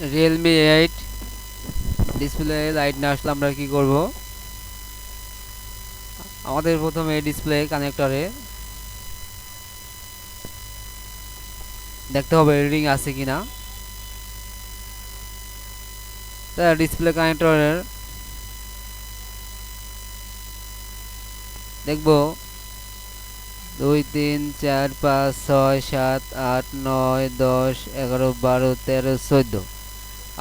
Realme eight display light না আসলে আমরা কি করব? আমাদের প্রথমে ডিসপ্লে কানেক্টরে দেখতে হবে রিডিং আছে কিনা। তা ডিসপ্লে কানেক্টরের দেখব। দুই, তিন, চার, পাঁচ, ছয়, সাত, আট, নয়, দশ, এগারো, বারো, তেরো, চোদ্দ।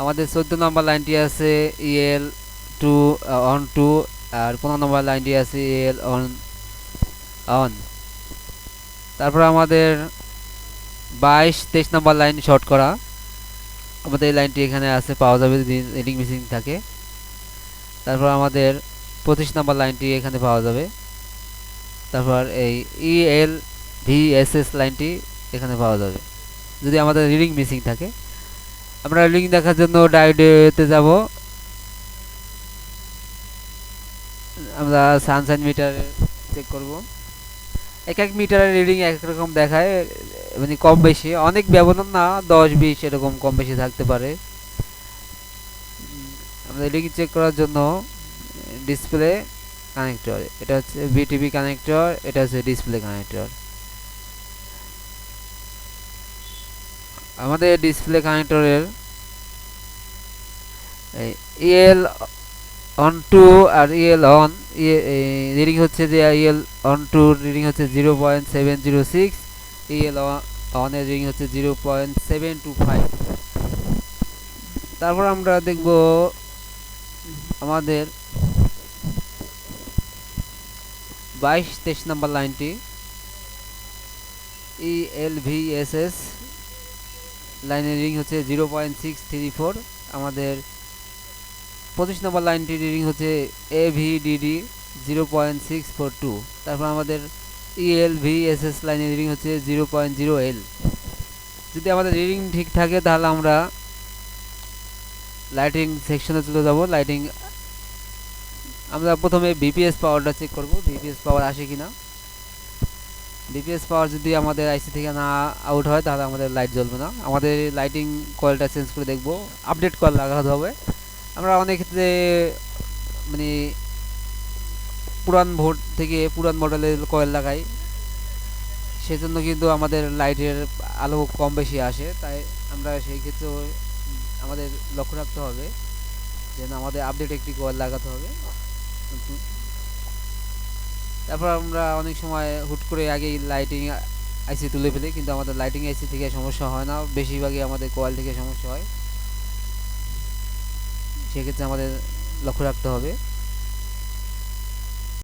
আমাদের চোদ্দ নম্বর লাইনটি আছে E L two on two আর পনেরো নম্বর লাইনটি আছে ইএল অন অন তারপর আমাদের বাইশ, তেইশ নম্বর লাইন শর্ট করা। আমাদের এই লাইনটি এখানে আছে, পাওয়া যাবে যদি রিডিং মিসিং থাকে। তারপর আমাদের পঁচিশ নম্বর লাইনটি এখানে পাওয়া যাবে। তারপর এই ইএল ভিএসএস লাইনটি এখানে পাওয়া যাবে। যদি আমাদের রিডিং মিসিং থাকে। আমরা রিডিং দেখার জন্য ডায়োডেতে যাব। আমরা সানসাইন মিটার চেক করব। এক এক মিটারের রিডিং এক এক রকম দেখায় মানে কম বেশি। অনেক ব্যবধান না, দশ, বিশ এরকম কম বেশি থাকতে পারে। আমরা রিডিং চেক করার জন্য ডিসপ্লে কানেক্টর এটা হচ্ছে বিটিভি কানেক্টর এটা হচ্ছে ডিসপ্লে কানেক্টর আমাদের ডিসপ্লে কানেক্টরের ইএল অন টু আর ইএল অন রিডিং হচ্ছে যে E L on two reading হচ্ছে zero point seven zero six E L অনের reading হচ্ছে zero point seven two five তারপর আমরা দেখব আমাদের বাইশ তেইশ নম্বর লাইনটি এস এস লাইনের রিডিং হচ্ছে zero point six three four. আমাদের পঁচিশ নম্বর লাইনটির রিডিং হচ্ছে A V D D zero point six four two. তারপর আমাদের E L V S S লাইনের রিডিং হচ্ছে জিরো পয়েন্ট জিরো এল। যদি আমাদের রিডিং ঠিক থাকে, তাহলে আমরা লাইটিং সেকশনে চলে যাব। লাইটিং আমরা প্রথমে বিপিএস পাওয়ারটা চেক করব, বিপিএস পাওয়ার আসে কিনা। বিপিএস পাওয়ার যদি আমাদের আইসি থেকে না আউট হয়, তাহলে আমাদের লাইট জ্বলবে না। আমাদের লাইটিং কয়েলটা চেঞ্জ করে দেখব। আপডেট কয়েল লাগাতে হবে। আমরা অনেক ক্ষেত্রে মানে পুরান ভোট থেকে পুরান মডেলের কয়েল লাগাই। সেজন্য কিন্তু আমাদের লাইটের আলো কম বেশি আসে। তাই আমরা সেই ক্ষেত্রে আমাদের লক্ষ্য রাখতে হবে। যেন আমাদের আপডেট একটি কয়েল লাগাতে হবে। তারপর আমরা অনেক সময় হুট করে আগে লাইটিং আইসি তুলে ফেলি, কিন্তু আমাদের লাইটিং আইসি থেকে সমস্যা হয় না। বেশিরভাগই আমাদের কোয়াল থেকে সমস্যা হয়। সেক্ষেত্রে আমাদের লক্ষ্য রাখতে হবে।